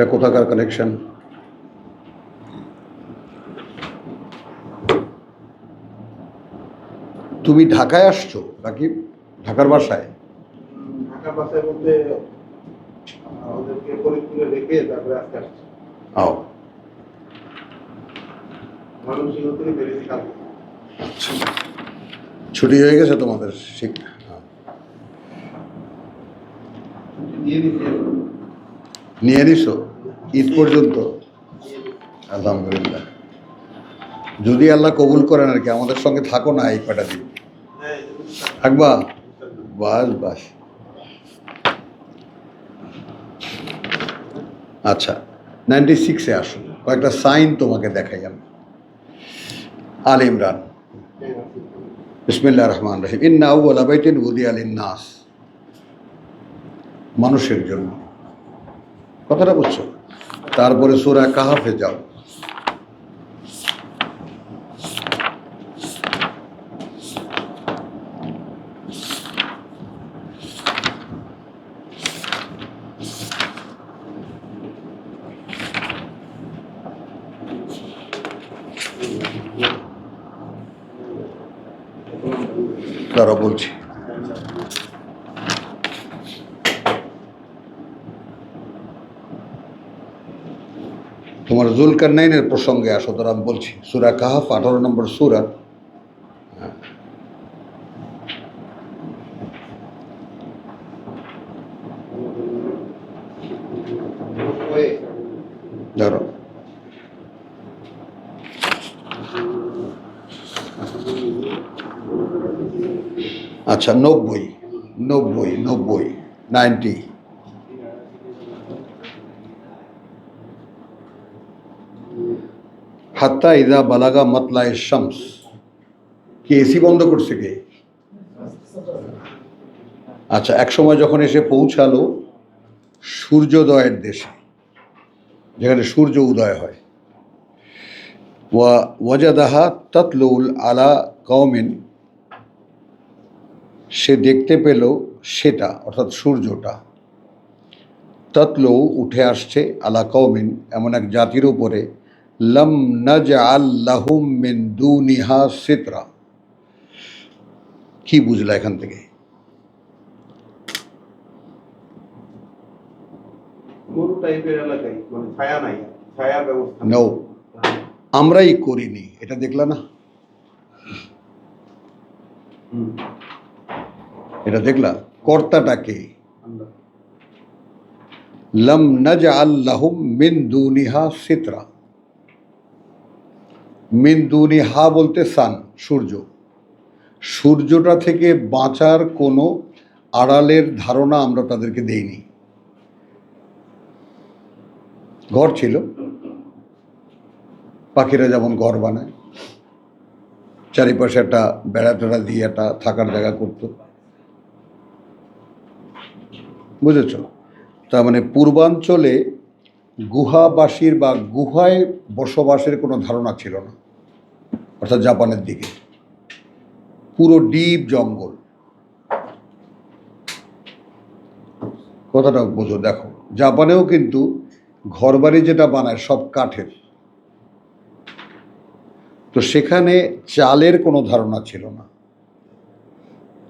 এটা কোথাকার কালেকশন তুমি ঢাকায় আসছো নাকি ঢাকার বাসায়? ঢাকা বাসায় বলতে ওদেরকে ফরিদপুরে রেখে তারপরে আজকে আসছি। আও। আচ্ছা। ছুটি হয়ে গেছে তোমাদের হ্যাঁ। নিয়ে নিছো? ঈদ পর্যন্ত? আলহামদুলিল্লাহ। যদি আল্লাহ কবুল করেন আর কি, আমাদের সঙ্গে থাকো না এই কটা দিন। থাকবা? বাস বাস। আচ্ছা নাইনটি সিক্সে আসুন। কয়েকটা সাইন তোমাকে দেখাই আমি। আল ইমরান। বিসমিল্লাহ রহমান রহিম। ইন্না আউ্বাল আবাইতিন উদি আল নাস মানুষের জন্য। কথাটা বুঝছ? তারপরে সুরা কাহাফে যাও। তারা বলছি তোমার জুলকার নাইনের প্রসঙ্গে আসো, তোরা আমি বলছি, সুরা কাহাফ, আঠারো নম্বর সুরা। ধরো আচ্ছা নব্বই নব্বই নব্বই, নাইনটি হাত্তা ইদা বালাগা মাতলা শামস। কি এসি বন্ধ করছে কে? আচ্ছা এক সময় যখন এসে পৌঁছালো সূর্যোদয়ের দেশে, যেখানে সূর্য উদয় হয়, ওয়া ওয়াজাদাহা তাতলুল আলা কওমিন, সে দেখতে পেল সেটা, অর্থাৎ সূর্যটা। ততলৌ উঠে আসছে আলা কওমিন, এমন এক জাতির উপরে লম নজ আল্লাহুম মিন দুনিহা সিতরা। কি বুঝলা এখান থেকে? মানে আমরাই করিনি এটা দেখলা না? এটা দেখলা? কর্তাটাকে লম নজ আল্লাহুম মিন দুনিহা সিতরা। মিন হা বলতে সান, সূর্য। সূর্যটা থেকে বাঁচার কোনো আড়ালের ধারণা আমরা তাদেরকে দেইনি। ঘর ছিল। পাখিরা যেমন ঘর বানায়, চারিপাশে একটা বেড়া টেড়া দিয়ে একটা থাকার জায়গা করতো। বুঝেছ? তার মানে পূর্বাঞ্চলে গুহাবাসীর বা গুহায় বসবাসের কোনো ধারণা ছিল না। অর্থাৎ জাপানের দিকে। পুরো ডিপ জঙ্গল। কথাটা বোঝো, দেখো। জাপানেও কিন্তু ঘরবাড়ি যেটা বানায় সব কাঠের। তো সেখানে চালের কোনো ধারণা ছিল না।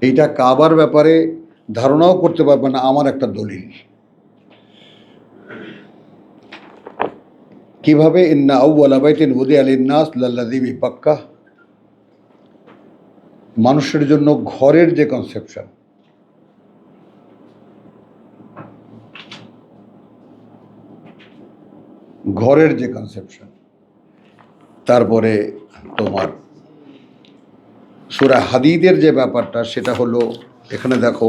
এইটা কাবার ব্যাপারে ধারণাও করতে পারবে না, আমার একটা দলিল। কীভাবে ইন্না আউ্বাল আবাইতিন উদি আলিন্নাস লাল্লাদিবি পাক্কা মানুষের জন্য ঘরের যে কনসেপশন ঘরের যে কনসেপশন তারপরে তোমার সুরা হাদিদের যে ব্যাপারটা, সেটা হলো, এখানে দেখো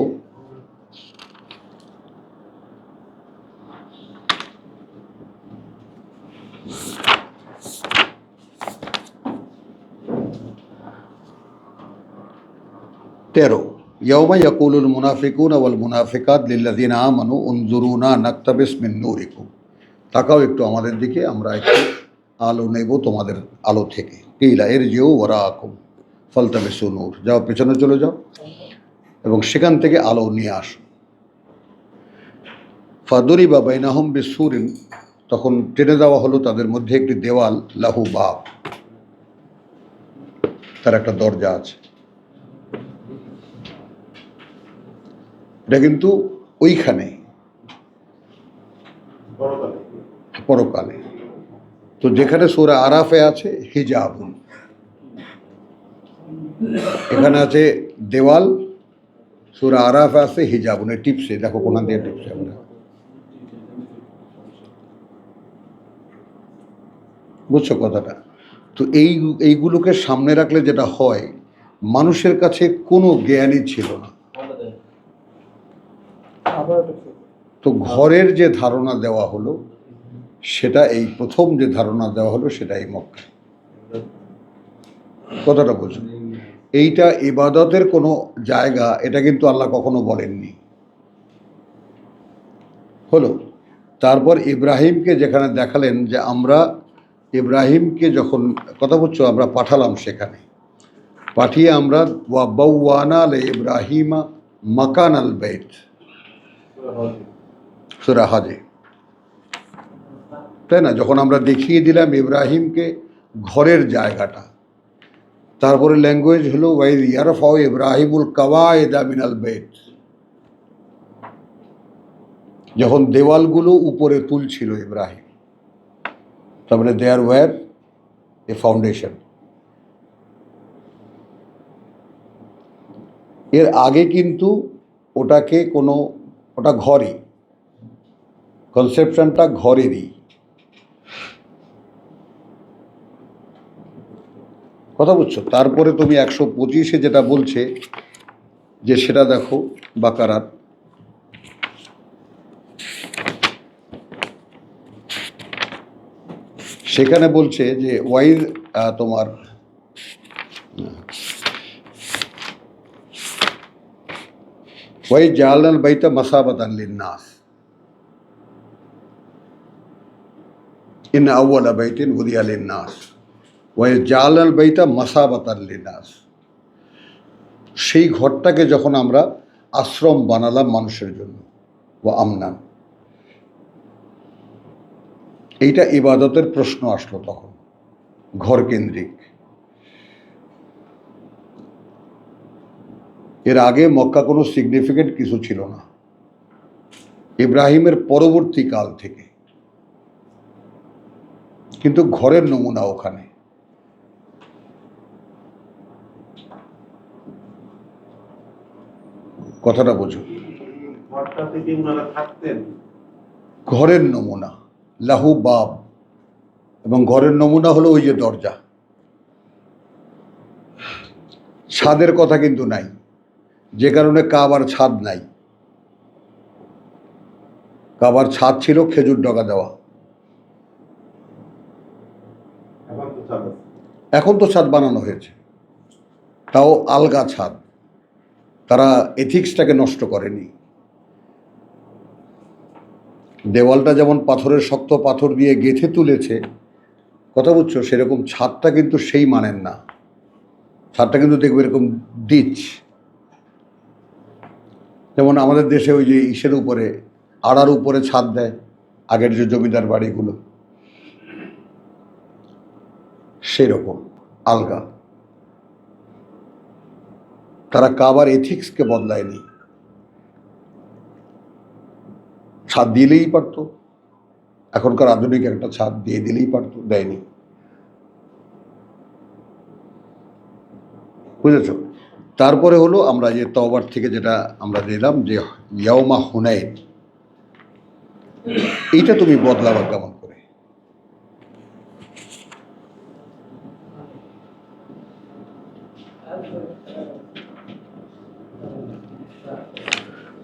তেরো ইয়মা ইয়াকুলুল মুনাফিকুন ওয়াল মুনাফিকাত লিল্লাযিনা আমানু উনজুরুনা নাকতাবিস মিন নূরিকুম। তাকাও একটু আমাদের দিকে, আমরা একটু আলো নেব তোমাদের আলো থেকে। কিলা এর যেও ওরা আকুম ফলতাবিসু নূর। যাও, পেছনে চলে যাও এবং সেখান থেকে আলো নিয়ে আসো। ফাদুরি বা বাইনাহম বিসুরিন, তখন টেনে দেওয়া হলো তাদের মধ্যে একটি দেওয়াল, লাহু বাপ তার একটা দরজা আছে। এটা কিন্তু ওইখানে। পরকালে। তো যেখানে সোরা আরাফে আছে হিজাবুন। এখানে আছে দেওয়াল সুরা আরাফে আছে হিজাবুনে। টিপসে দেখো কোনান দিয়ে টিপসে আমরা। বুঝছ কথাটা? তো এই এইগুলোকে সামনে রাখলে যেটা হয় মানুষের কাছে কোনো জ্ঞানই ছিল না। তো ঘরের যে ধারণা দেওয়া হলো, সেটা এই প্রথম যে ধারণা দেওয়া হলো, সেটা এই মক্কা কথাটা বুঝুন এইটা ইবাদতের কোনো জায়গা, এটা কিন্তু আল্লাহ কখনো বলেননি। হলো, তারপর ইব্রাহিমকে যেখানে দেখালেন যে আমরা ইব্রাহিমকে যখন, কথা বলছো, আমরা পাঠালাম সেখানে। পাঠিয়ে আমরা ওয়াবাউয়ানা আল ইব্রাহিমা মাকান আল বেত সুরা হাজে। তাই না? যখন আমরা দেখিয়ে দিলাম ইব্রাহিমকে ঘরের জায়গাটা, তারপরে ল্যাঙ্গুয়েজ হলো, ওয়াইদ ইয়ারফাও ইব্রাহিমুল কাওয়ায়েদা মিনাল বেত। যখন দেওয়ালগুলো উপরে তুলছিল ইব্রাহিম, তার তারপরে দেয়ার ওয়ার এ ফাউন্ডেশন এর আগে কিন্তু ওটাকে কোনো ওটা ঘরই। কনসেপশনটা ঘরেরই। কথা বুঝছ? তারপরে তুমি একশো পঁচিশে যেটা বলছে, যে সেটা দেখো, বাকারাত। সেখানে বলছে যে ওয়াইজ তোমার ওয়াই জালাল বাইতা মাসাবাতান লিন্নাস ইন আউ্বাল বাইতিন হুদিয়া লিন্নাস ওয়াই জালাল বাইতা মাসাবাতান লিন্নাস সেই ঘরটাকে যখন আমরা আশ্রম বানালাম মানুষের জন্য ও আমনান। এইটা ইবাদতের প্রশ্ন আসলো তখন, ঘর কেন্দ্রিক। এর আগে মক্কা কোনো সিগনিফিকেন্ট কিছু ছিল না। ইব্রাহিমের পরবর্তী কাল থেকে। কিন্তু ঘরের নমুনা ওখানে। কথাটা বোঝো। ঘরের নমুনা, লাহু বাব। এবং ঘরের নমুনা হলো ওই যে দরজা। ছাদের কথা কিন্তু নাই। যে কারণে কাবার ছাদ নাই। কাবার ছাদ ছিল খেজুর ডগা দেওয়া। এখন তো ছাদ বানানো হয়েছে। তাও আলগা ছাদ। তারা এথিক্সটাকে নষ্ট করেনি। দেওয়ালটা যেমন পাথরের শক্ত পাথর দিয়ে গেঁথে তুলেছে কথা বুঝছ? সেরকম ছাদটা কিন্তু সেই মানেন না। ছাদটা কিন্তু দেখবে এরকম ডিচ যেমন আমাদের দেশে ওই যে ইসের উপরে, আড়ার উপরে ছাদ দেয়, আগের যে জমিদার বাড়িগুলো। সেরকম, আলগা। তারা কাবার এথিক্সকে বদলায়নি। ছাদ দিলেই পারতো, এখনকার আধুনিক একটা ছাদ দিয়ে দিলেই পারতো, দেয়নি। বুঝেছ? তারপরে হলো আমরা যে তওবার থেকে যেটা আমরা দিলাম যে ইয়াওমা হুনাইন। এইটা তুমি বদলাবা কেমন করে?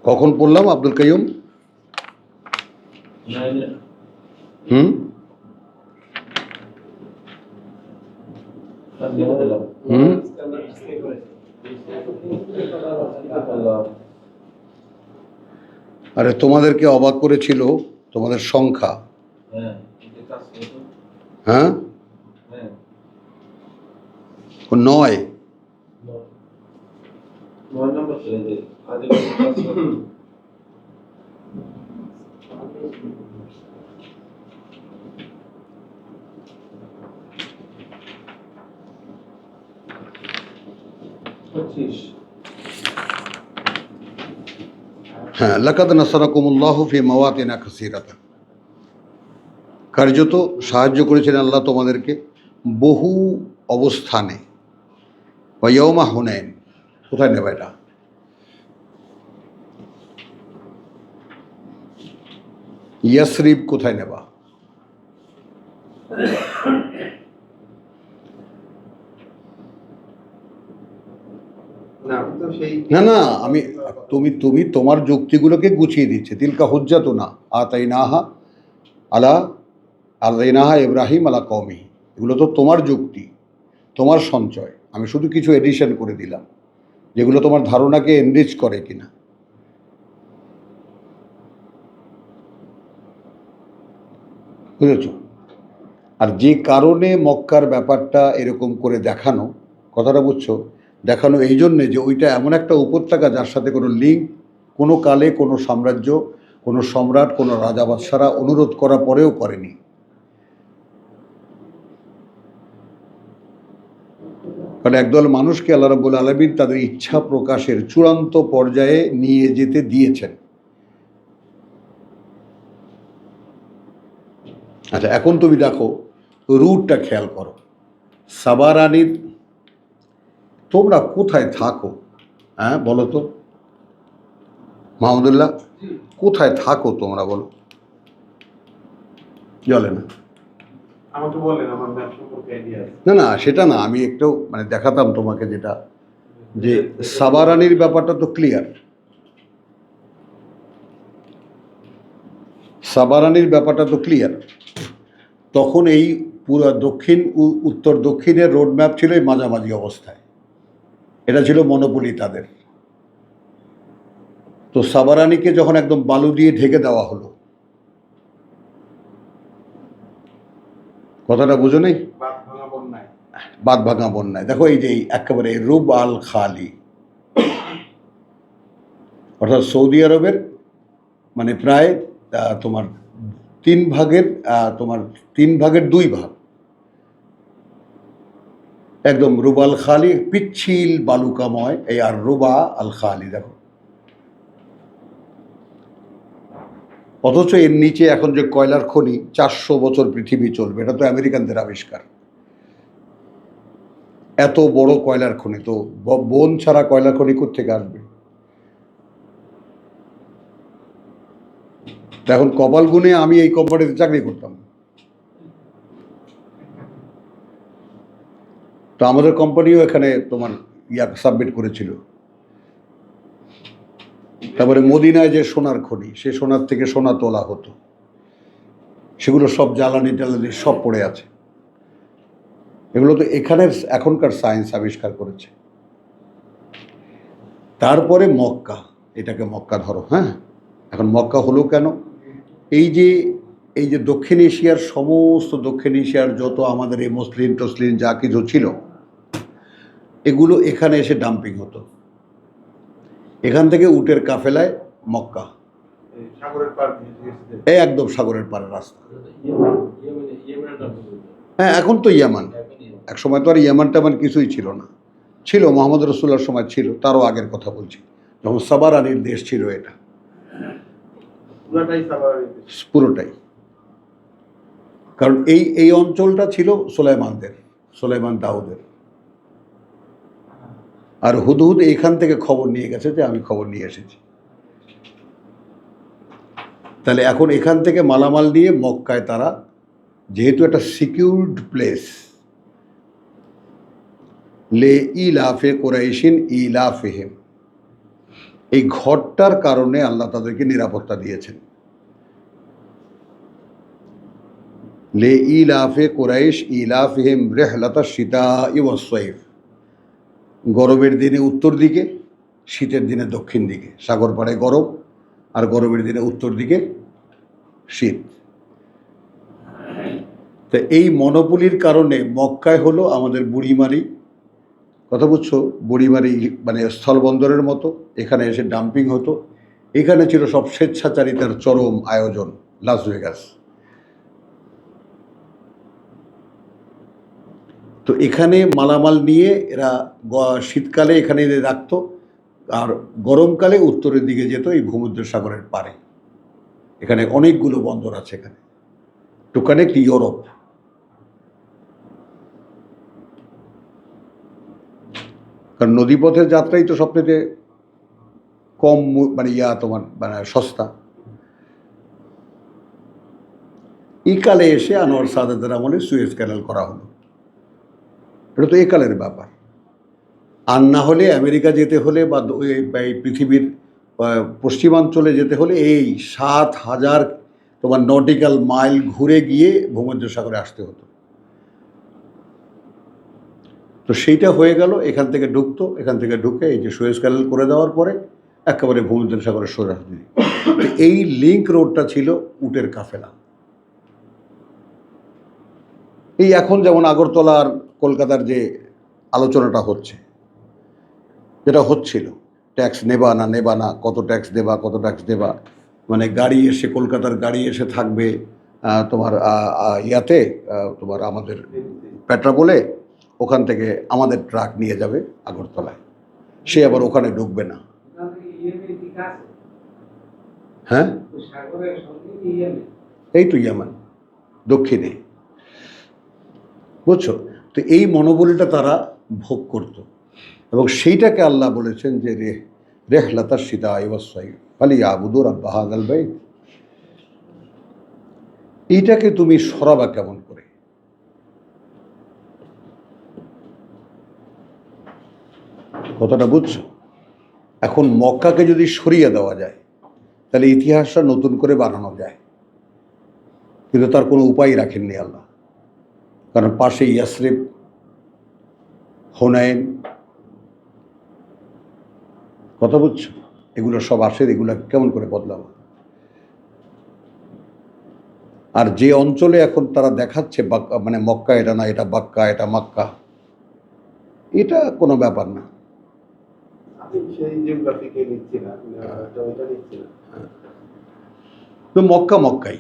কখন পড়লাম আব্দুল কাইম হুম? হুম? আরে তোমাদেরকে অবাক করেছিল তোমাদের সংখ্যা। হ্যাঁ নয় নয়। হ্যাঁ লাকাদ নাসারাকুমুল্লাহ ফি মাওয়াতিনা কাসীরাতা কার্যত সাহায্য করেছেন আল্লাহ তোমাদেরকে বহু অবস্থানে। বা ইয়মা হুনাইন। কোথায় নেবা এটা? ইয়াসরিব কোথায় নেবা? না না আমি, তুমি তুমি তোমার যুক্তিগুলোকে গুছিয়ে দিচ্ছে। তিলকা হুজ্জা তো না আতাই নাহা আলা আলাই নাহা ইব্রাহিম আলা কমি এগুলো তো তোমার যুক্তি, তোমার সঞ্চয়। আমি শুধু কিছু এডিশন করে দিলাম, যেগুলো তোমার ধারণাকে এনরিচ করে কিনা। বুঝেছ? আর যে কারণে মক্কার ব্যাপারটা এরকম করে দেখানো, কথাটা বুঝছ? দেখানো এই জন্যে যে ওইটা এমন একটা উপত্যকা যার সাথে কোনো লিঙ্ক কোনো কালে, কোনো সাম্রাজ্য, কোনো সম্রাট, কোনো রাজা বাদশারা অনুরোধ করা পরেও করেনি। কারণ একদল মানুষকে আল্লাহ রাবুল আলমিন তাদের ইচ্ছা প্রকাশের চূড়ান্ত পর্যায়ে নিয়ে যেতে দিয়েছেন। আচ্ছা এখন তুমি দেখো, রুটটা খেয়াল করো। সাবারানির তোমরা কোথায় থাকো? হ্যাঁ বলো তো। মাহমুদুল্লাহ কোথায় থাকো তোমরা বলো। জলে না না না সেটা না আমি একটু মানে দেখাতাম তোমাকে যেটা যে সাবারানির ব্যাপারটা তো ক্লিয়ার সাবারানির ব্যাপারটা তো ক্লিয়ার তখন এই পুরো দক্ষিণ উত্তর দক্ষিণের রোড ম্যাপ ছিল এই মাঝামাঝি অবস্থায়। এটা ছিল মনোপলি তাদের। তো সাবারানিকে যখন একদম বালু দিয়ে ঢেকে দেওয়া হলো, কথাটা বুঝো নেই? বাদ ভাঙা বন্যায়। দেখো এই যে একেবারে রুব আল খালি। অর্থাৎ সৌদি আরবের মানে প্রায় তোমার তিন ভাগের তোমার তিন ভাগের দুই ভাগ। একদম রুবাল খালি, পিচ্ছিল বালুকাময়, এই আর রুবা আল খালি, দেখো। অথচ এর নিচে এখন যে কয়লার খনি, চারশো বছর পৃথিবী চলবে, এটা তো আমেরিকানদের আবিষ্কার। এত বড় কয়লার খনি, তো বন ছাড়া কয়লার খনি থেকে আসবে? এখন কপাল গুনে আমি এই কোম্পানিতে চাকরি করতাম। তো আমাদের কোম্পানিও এখানে তোমার ইয়া সাবমিট করেছিল। তারপরে মদিনায় যে সোনার খনি, সে সোনার থেকে সোনা তোলা হতো। সেগুলো সব জ্বালানি টালানি সব পড়ে আছে। এগুলো তো এখানের এখনকার সায়েন্স আবিষ্কার করেছে। তারপরে মক্কা, এটাকে মক্কা ধরো হ্যাঁ? এখন মক্কা হলো কেন? এই যে এই যে দক্ষিণ এশিয়ার সমস্ত দক্ষিণ এশিয়ার যত আমাদের এই মুসলিম টসলিম যা কিছু ছিল এগুলো এখানে এসে ডাম্পিং হতো। এখান থেকে উটের কাফেলায় মক্কা। এই পার একদম সাগরের পাড়ের রাস্তা। হ্যাঁ এখন তো ইয়ামান। এক সময় তো আর ইয়ামান টামান কিছুই ছিল না। ছিল মোহাম্মদ রসুল্লার সময় ছিল তারও আগের কথা বলছি। যখন সাবার আলীর দেশ ছিল এটা। পুরোটাই। কারণ এই এই অঞ্চলটা ছিল সোলাইমানদের সোলাইমান দাউদের। আর হুদহুদ এইখান থেকে খবর নিয়ে গেছে যে আমি খবর নিয়ে এসেছি। তাহলে এখন এখান থেকে মালামাল নিয়ে মক্কায় তারা, যেহেতু একটা সিকিউরড প্লেস লে ইলাফে কোরাইশিন ইলাফেহেম। এই ঘরটার কারণে আল্লাহ তাদেরকে নিরাপত্তা দিয়েছেন। লে ইলাফে কোরাইশ ইলাফেহেম রেহলাতা সীতা ইওয়াসইফ গরমের দিনে উত্তর দিকে, শীতের দিনে দক্ষিণ দিকে। সাগর পাড়ে গরম আর গরমের দিনে উত্তর দিকে শীত। তো এই মনোপলির কারণে মক্কায় হলো আমাদের বুড়িমারি। কথা বুঝছ বুড়িমারি মানে স্থলবন্দরের মতো। এখানে এসে ডাম্পিং হতো। এখানে ছিল সব স্বেচ্ছাচারিতার চরম আয়োজন লাস ভেগাস তো এখানে মালামাল নিয়ে এরা শীতকালে এখানে এনে রাখতো, আর গরমকালে উত্তরের দিকে যেত এই ভূমধ্য সাগরের পারে এখানে অনেকগুলো বন্দর আছে এখানে। To connect Europe. কারণ নদীপথের যাত্রাই তো সবথেকে কম মানে ইয়া তোমার মানে সস্তা। এই কালে এসে আনোয়ার সাদাতের আমলে সুয়েজ ক্যানেল করা হলো। এটা তো এই কালের ব্যাপার। আর না হলে আমেরিকা যেতে হলে বা এই পৃথিবীর পশ্চিমাঞ্চলে যেতে হলে এই সাত হাজার তোমার নটিক্যাল মাইল ঘুরে গিয়ে ভূমধ্যসাগরে আসতে হতো। তো সেইটা হয়ে গেল, এখান থেকে ঢুকতো, এখান থেকে ঢুকে এই যে সুয়েজ ক্যানেল করে দেওয়ার পরে একেবারে ভূমধ্যসাগরের সোজাসুজি তো এই লিঙ্ক রোডটা ছিল উটের কাফেলা। এই এখন যেমন আগরতলা আর কলকাতার যে আলোচনাটা হচ্ছে, যেটা হচ্ছিল ট্যাক্স নেবা না নেবা না, কত ট্যাক্স দেবা, কত ট্যাক্স দেবা মানে গাড়ি এসে, কলকাতার গাড়ি এসে থাকবে তোমার ইয়াতে তোমার আমাদের পেট্রাপোলে, ওখান থেকে আমাদের ট্রাক নিয়ে যাবে আগরতলায়। সে আবার ওখানে ঢুকবে না। হ্যাঁ? এই তো ইয়ামান, দক্ষিণে। বুঝছ? তো এই মনোবলটা তারা ভোগ করত। এবং সেইটাকে আল্লাহ বলেছেন যে রে রেহলাতার সীতা আইবাসাই ফালি আবুদুর আব্বাহাদ ভাই এইটাকে তুমি সরাবা কেমন করে? কথাটা বুঝছ? এখন মক্কাকে যদি সরিয়ে দেওয়া যায়, তাহলে ইতিহাসটা নতুন করে বানানো যায়। কিন্তু তার কোনো উপায় রাখেননি আল্লাহ। কারণ পাশে ইয়াসরিফ হোনাইন কথা বুঝছ? এগুলো সব আসে এগুলো কেমন করে বদলাবো? আর যে অঞ্চলে এখন তারা দেখাচ্ছে বাক্কা মানে মক্কা এটা না এটা বাক্কা এটা মাক্কা এটা কোনো ব্যাপার না। তো মক্কা মক্কাই।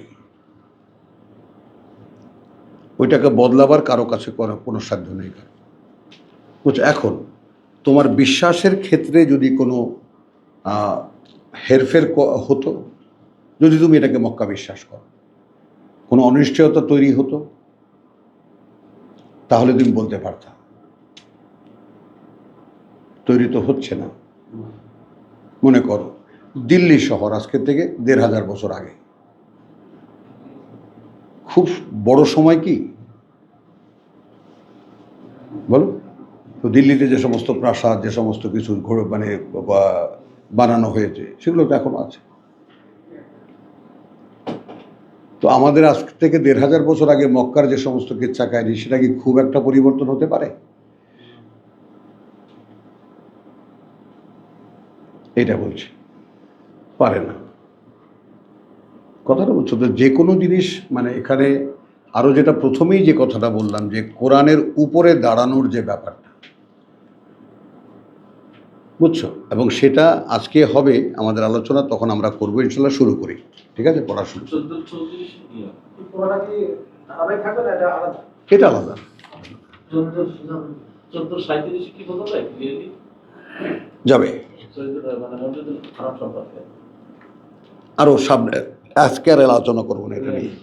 ওইটাকে বদলাবার কারও কাছে করা কোনো সাধ্য নেই। বুঝছ এখন তোমার বিশ্বাসের ক্ষেত্রে যদি কোনো হেরফের হতো, যদি তুমি এটাকে মক্কা বিশ্বাস করো, কোনো অনিশ্চয়তা তৈরি হতো, তাহলে তুমি বলতে পারতা। তৈরি তো হচ্ছে না। মনে করো, দিল্লি শহর আজকে থেকে দেড় হাজার বছর আগে। খুব বড় সময় কি? বলো। তো দিল্লিতে যে সমস্ত প্রাসাদ, যে সমস্ত কিছু মানে বানানো হয়েছে, সেগুলো তো এখনও আছে। তো আমাদের আজ থেকে দেড় হাজার বছর আগে মক্কার যে সমস্ত কিচ্ছা কাহিনী, সেটা কি খুব একটা পরিবর্তন হতে পারে? এটা বলছি। পারে না। কথাটা বুঝছ তো যে কোনো জিনিস মানে এখানে আরও যেটা প্রথমেই যে কথাটা বললাম যে কোরআনের উপরে দাঁড়ানোর যে ব্যাপারটা। বুঝছ? এবং সেটা আজকে হবে আমাদের আলোচনা তখন আমরা করব ইনশাল্লাহ শুরু করি। ঠিক আছে? পড়া শুরু করি। চোদ্দ চৌত্রিশ ইয়ে পুরোটা কি ধারাবাহিক থাকবে না এটা আলাদা? যাবে। মানে আরও সামনে আজকে আর আলোচনা করব না এটা নিয়ে।